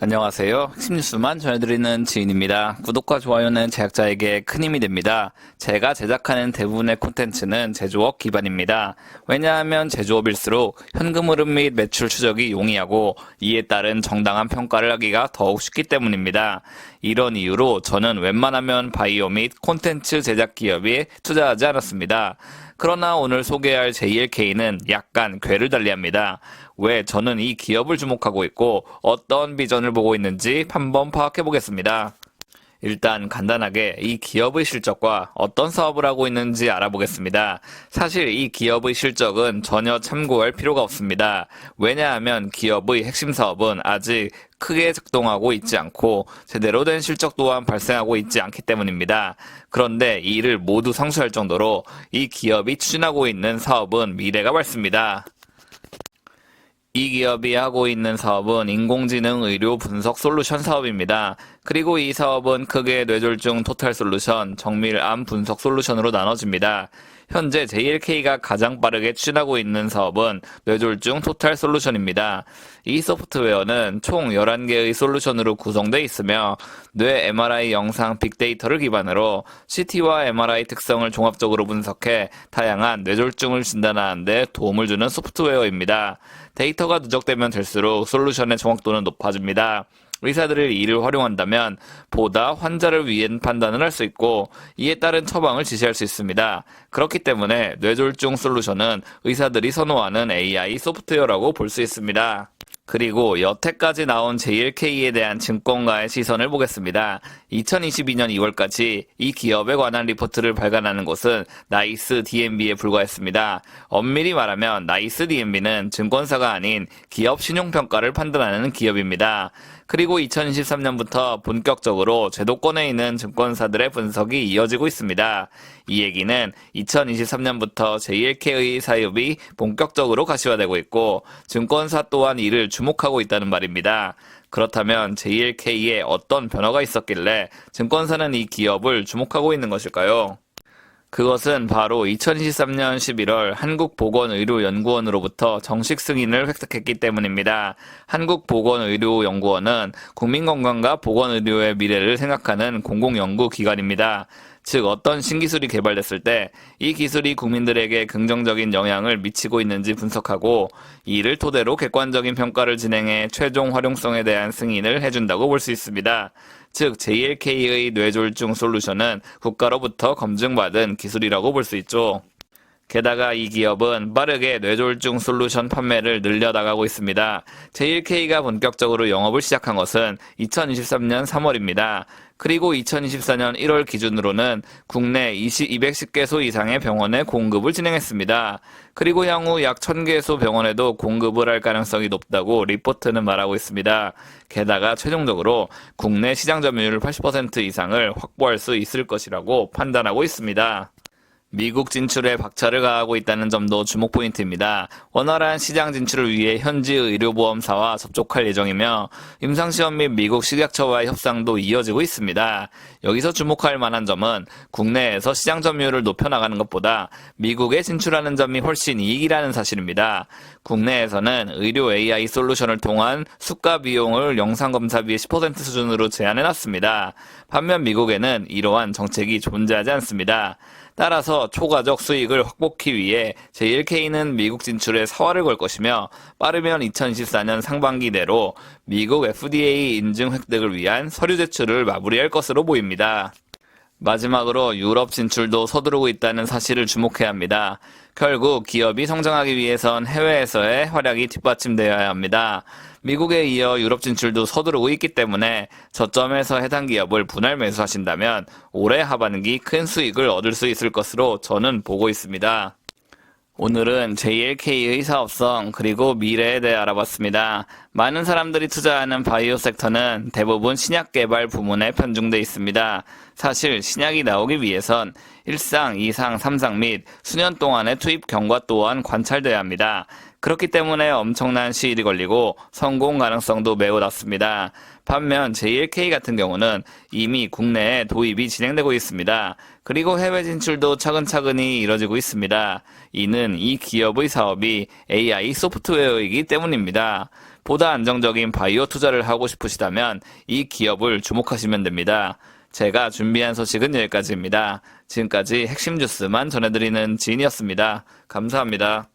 안녕하세요. 핵심 뉴스만 전해드리는 지인입니다. 구독과 좋아요는 제작자에게 큰 힘이 됩니다. 제가 제작하는 대부분의 콘텐츠는 제조업 기반입니다. 왜냐하면 제조업일수록 현금 흐름 및 매출 추적이 용이하고 이에 따른 정당한 평가를 하기가 더욱 쉽기 때문입니다. 이런 이유로 저는 웬만하면 바이오 및 콘텐츠 제작 기업에 투자하지 않았습니다. 그러나 오늘 소개할 JLK는 약간 괴를 달리합니다. 왜 저는 이 기업을 주목하고 있고 어떤 비전을 보고 있는지 한번 파악해 보겠습니다. 일단 간단하게 이 기업의 실적과 어떤 사업을 하고 있는지 알아보겠습니다. 사실 이 기업의 실적은 전혀 참고할 필요가 없습니다. 왜냐하면 기업의 핵심 사업은 아직 크게 작동하고 있지 않고 제대로 된 실적 또한 발생하고 있지 않기 때문입니다. 그런데 이를 모두 상쇄할 정도로 이 기업이 추진하고 있는 사업은 미래가 밝습니다. 이 기업이 하고 있는 사업은 인공지능 의료 분석 솔루션 사업입니다. 그리고 이 사업은 크게 뇌졸중 토탈 솔루션, 정밀암 분석 솔루션으로 나눠집니다. 현재 JLK가 가장 빠르게 추진하고 있는 사업은 뇌졸중 토탈 솔루션입니다. 이 소프트웨어는 총 11개의 솔루션으로 구성되어 있으며 뇌 MRI 영상 빅데이터를 기반으로 CT와 MRI 특성을 종합적으로 분석해 다양한 뇌졸중을 진단하는 데 도움을 주는 소프트웨어입니다. 데이터가 누적되면 될수록 솔루션의 정확도는 높아집니다. 의사들을 이를 활용한다면 보다 환자를 위한 판단을 할 수 있고 이에 따른 처방을 지시할 수 있습니다. 그렇기 때문에 뇌졸중 솔루션은 의사들이 선호하는 AI 소프트웨어라고 볼 수 있습니다. 그리고 여태까지 나온 JLK에 대한 증권가의 시선을 보겠습니다. 2022년 2월까지 이 기업에 관한 리포트를 발간하는 곳은 나이스 DMB에 불과했습니다. 엄밀히 말하면 나이스 DMB는 증권사가 아닌 기업 신용평가를 판단하는 기업입니다. 그리고 2023년부터 본격적으로 제도권에 있는 증권사들의 분석이 이어지고 있습니다. 이 얘기는 2023년부터 JLK의 사업이 본격적으로 가시화되고 있고 증권사 또한 이를 주목하고 있다는 말입니다. 그렇다면 JLK에 어떤 변화가 있었길래 증권사는 이 기업을 주목하고 있는 것일까요? 그것은 바로 2023년 11월 한국보건의료연구원으로부터 정식 승인을 획득했기 때문입니다. 한국보건의료연구원은 국민건강과 보건의료의 미래를 생각하는 공공연구기관입니다. 즉 어떤 신기술이 개발됐을 때 이 기술이 국민들에게 긍정적인 영향을 미치고 있는지 분석하고 이를 토대로 객관적인 평가를 진행해 최종 활용성에 대한 승인을 해준다고 볼 수 있습니다. 즉 JLK의 뇌졸중 솔루션은 국가로부터 검증받은 기술이라고 볼 수 있죠. 게다가 이 기업은 빠르게 뇌졸중 솔루션 판매를 늘려나가고 있습니다. JLK가 본격적으로 영업을 시작한 것은 2023년 3월입니다. 그리고 2024년 1월 기준으로는 국내 20, 210개소 이상의 병원에 공급을 진행했습니다. 그리고 향후 약 1000개소 병원에도 공급을 할 가능성이 높다고 리포트는 말하고 있습니다. 게다가 최종적으로 국내 시장 점유율 80% 이상을 확보할 수 있을 것이라고 판단하고 있습니다. 미국 진출에 박차를 가하고 있다는 점도 주목 포인트입니다. 원활한 시장 진출을 위해 현지 의료보험사와 접촉할 예정이며 임상시험 및 미국 식약처와의 협상도 이어지고 있습니다. 여기서 주목할 만한 점은 국내에서 시장 점유율을 높여나가는 것보다 미국에 진출하는 점이 훨씬 이익이라는 사실입니다. 국내에서는 의료 AI 솔루션을 통한 수가 비용을 영상검사비의 10% 수준으로 제한해놨습니다. 반면 미국에는 이러한 정책이 존재하지 않습니다. 따라서 초과적 수익을 확보하기 위해 제1K는 미국 진출에 사활을 걸 것이며 빠르면 2024년 상반기 내로 미국 FDA 인증 획득을 위한 서류 제출을 마무리할 것으로 보입니다. 마지막으로 유럽 진출도 서두르고 있다는 사실을 주목해야 합니다. 결국 기업이 성장하기 위해선 해외에서의 활약이 뒷받침되어야 합니다. 미국에 이어 유럽 진출도 서두르고 있기 때문에 저점에서 해당 기업을 분할 매수하신다면 올해 하반기 큰 수익을 얻을 수 있을 것으로 저는 보고 있습니다. 오늘은 JLK의 사업성 그리고 미래에 대해 알아봤습니다. 많은 사람들이 투자하는 바이오 섹터는 대부분 신약 개발 부문에 편중돼 있습니다. 사실 신약이 나오기 위해선 1상, 2상, 3상 및 수년 동안의 투입 경과 또한 관찰돼야 합니다. 그렇기 때문에 엄청난 시일이 걸리고 성공 가능성도 매우 낮습니다. 반면 제1K 같은 경우는 이미 국내에 도입이 진행되고 있습니다. 그리고 해외 진출도 차근차근히 이뤄지고 있습니다. 이는 이 기업의 사업이 AI 소프트웨어이기 때문입니다. 보다 안정적인 바이오 투자를 하고 싶으시다면 이 기업을 주목하시면 됩니다. 제가 준비한 소식은 여기까지입니다. 지금까지 핵심 뉴스만 전해드리는 지인이었습니다. 감사합니다.